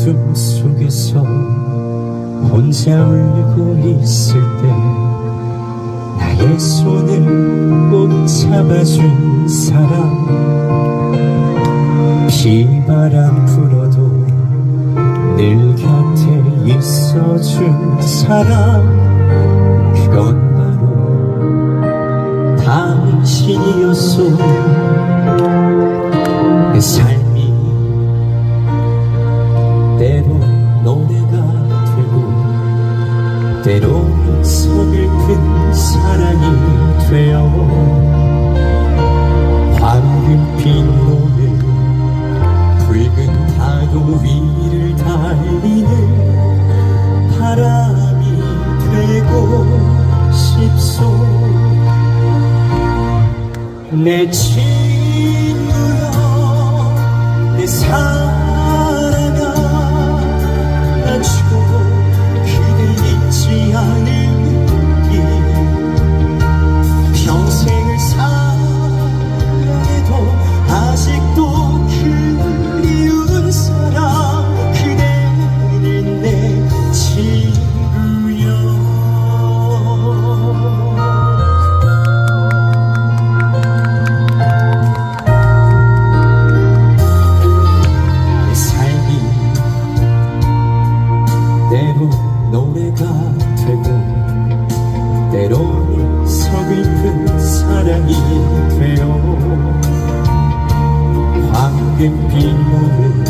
어둠 속에서 혼자 울고 있을 때 나의 손을 꼭 잡아준 사람. 비바람 불어도 늘 곁에 있어준 사람. 그건 바로 당신이었어 되고 때로 서글픈 사랑이 되어 황금빛 노을 붉은 파도 위를 달리는 바람이 되고 싶소. 내 친 때로는 서글픈 사랑이 되어 황금 빛나는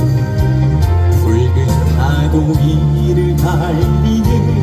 붉은 파도 위를 달리는